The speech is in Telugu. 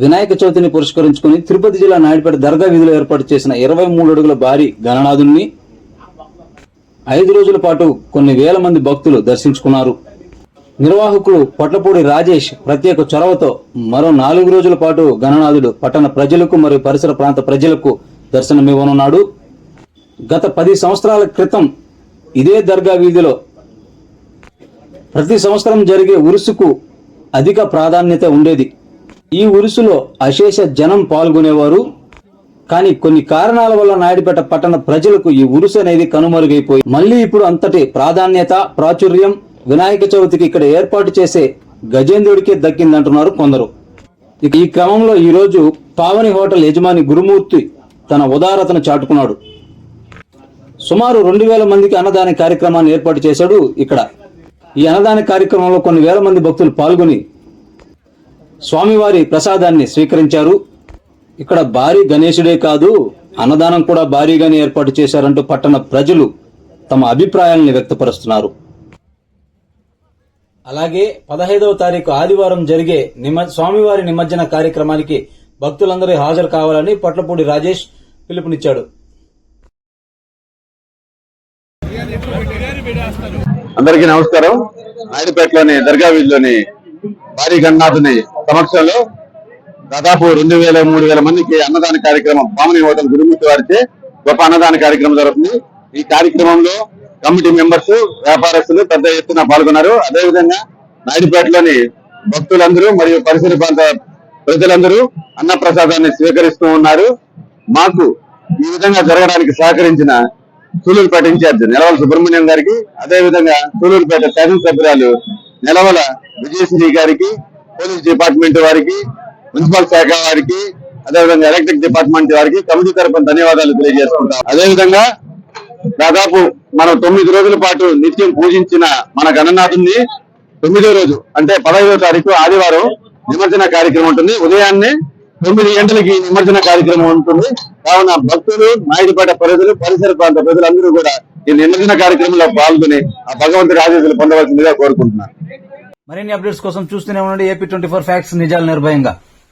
వినాయక చవితిని పురస్కరించుకుని తిరుపతి జిల్లా నాయుడుపేట దర్గా వీధిలో ఏర్పాటు చేసిన ఇరవై మూడు అడుగుల భారీ గణనాథుని ఐదు రోజుల పాటు కొన్ని వేల మంది భక్తులు దర్శించుకున్నారు. నిర్వాహకులు పొట్లపూడి రాజేష్ ప్రత్యేక చొరవతో మరో నాలుగు రోజుల పాటు గణనాథుడు పట్టణ ప్రజలకు మరియు పరిసర ప్రాంత ప్రజలకు దర్శనమివ్వనున్నాడు. గత పది సంవత్సరాల క్రితం ఇదే దర్గా వీధిలో ప్రతి సంవత్సరం జరిగే ఉరుసుకు అధిక ప్రాధాన్యత ఉండేది. ఈ ఉరుసులో అశేష జనం పాల్గొనేవారు. కానీ కొన్ని కారణాల వల్ల నాయుడుపేట పట్టణ ప్రజలకు ఈ ఉరుసు అనేది కనుమరుగైపోయి మళ్ళీ ఇప్పుడు అంతటి ప్రాధాన్యత ప్రాచుర్యం వినాయక చవితికి ఇక్కడ ఏర్పాటు చేసే గజేంద్రుడికే దక్కిందంటున్నారు కొందరు. ఈ క్రమంలో ఈ రోజు పావని హోటల్ యజమాని గురుమూర్తి తన ఉదారతను చాటుకున్నాడు. సుమారు రెండు వేల మందికి అన్నదాన కార్యక్రమాన్ని ఏర్పాటు చేశాడు ఇక్కడ. ఈ అన్నదాన కార్యక్రమంలో కొన్ని వేల మంది భక్తులు పాల్గొని స్వామివారి ప్రసాదాన్ని స్వీకరించారు. ఇక్కడ భారీ గణేశుడే కాదు అన్నదానం కూడా భారీగానే ఏర్పాటు చేశారంటూ పట్టణ ప్రజలు తమ అభిప్రాయాలను వ్యక్తపరుస్తున్నారు. అలాగే పదహైదవ తారీఖు ఆదివారం జరిగే నిమ స్వామివారి నిమజ్జన కార్యక్రమానికి భక్తులందరూ హాజరు కావాలని పొట్లపూడి రాజేష్ పిలుపునిచ్చాడు. అందరికీ నమస్కారం. నాయుడుపేటలోని దర్గా వీధిలోని భారీ గణనాథుని సమక్షంలో దాదాపు రెండు వేల మూడు వేల మందికి అన్నదాన కార్యక్రమం పామని హోటల్ గురుమూర్తి వారిచే గొప్ప అన్నదాన కార్యక్రమం జరుగుతుంది. ఈ కార్యక్రమంలో కమిటీ మెంబర్స్ వ్యాపారస్తులు పెద్ద ఎత్తున పాల్గొన్నారు. అదేవిధంగా నాయుడుపేటలోని భక్తులందరూ మరియు పరిసర ప్రాంత ప్రజలందరూ అన్న ప్రసాదాన్ని స్వీకరిస్తూ ఉన్నారు. మాకు ఈ విధంగా జరగడానికి సహకరించిన సూలూరుపేట ఇన్ఛార్జ్ నెలవల సుబ్రహ్మణ్యం గారికి అదే విధంగా సూలూరుపేట శాసనసభ్యురాలు నెలవల విజయశ్రీ గారికి పోలీస్ డిపార్ట్మెంట్ వారికి మున్సిపల్ శాఖ వారికి అదేవిధంగా ఎలక్ట్రిక్ డిపార్ట్మెంట్ వారికి కమిటీ తరపున ధన్యవాదాలు తెలియజేసుకుంటాం. అదేవిధంగా దాదాపు మనం తొమ్మిది రోజుల పాటు నిత్యం పూజించిన మన గణనాథుని తొమ్మిదో రోజు అంటే పదహైదో తారీఖు ఆదివారం నిమజ్జన కార్యక్రమం ఉంటుంది. ఉదయాన్నే తొమ్మిది గంటలకి నిమజ్జన కార్యక్రమం ఉంటుంది. కావున భక్తులు నాయుడుపేట ప్రజలు పరిసర ప్రాంత ప్రజలందరూ కూడా ఈ నిమజ్జన కార్యక్రమంలో పాల్గొని ఆ భగవంతుడి ఆదేశాలు పొందవలసిందిగా కోరుకుంటున్నాను. మరిన్ని అప్డేట్స్ కోసం చూస్తూనే ఉండండి. ఏపీ ట్వంటీ ఫోర్ ఫ్యాక్ట్స్ నిజాలు నిర్భయంగా.